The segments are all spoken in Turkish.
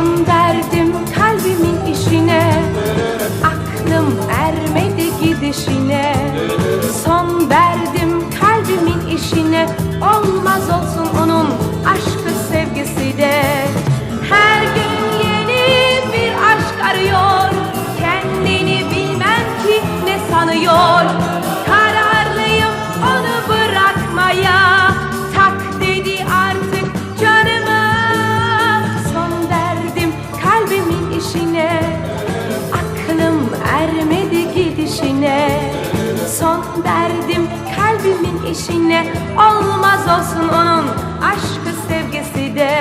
Son derdim kalbimin işine. Aklım ermedi gidişine. Son derdim kalbimin işine. Olmaz olmaz gidişine Son verdim kalbimin işine. Olmaz olsun onun aşkı sevgisi de.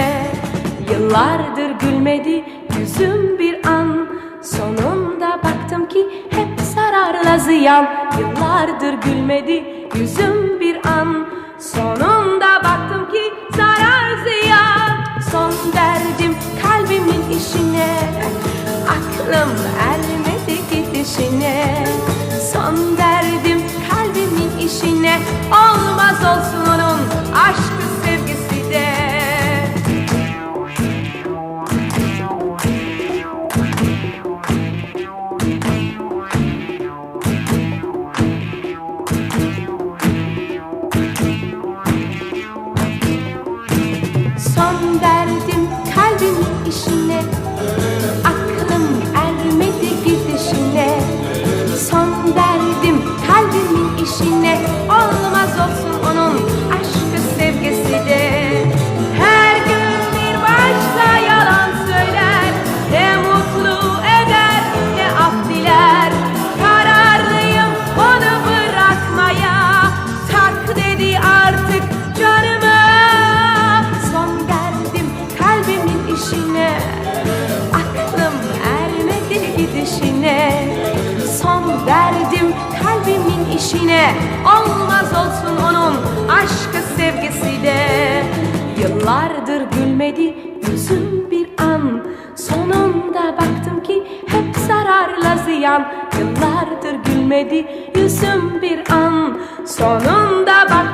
Yıllardır gülmedi yüzüm bir an. Sonunda baktım ki hep zararla ziyan. Yıllardır gülmedi yüzüm bir an. Sonunda baktım ki zarar ziyan. Son verdim kalbimin işine. Aklım Olmaz olsun onun aşkı sevgisi de. Son verdim kalbimin işine Olmaz olsun onun aşkı sevgisi de. Yıllardır gülmedi yüzüm bir an. Sonunda baktım ki hep zararla ziyan. Yıllardır gülmedi yüzüm bir an. Sonunda baktım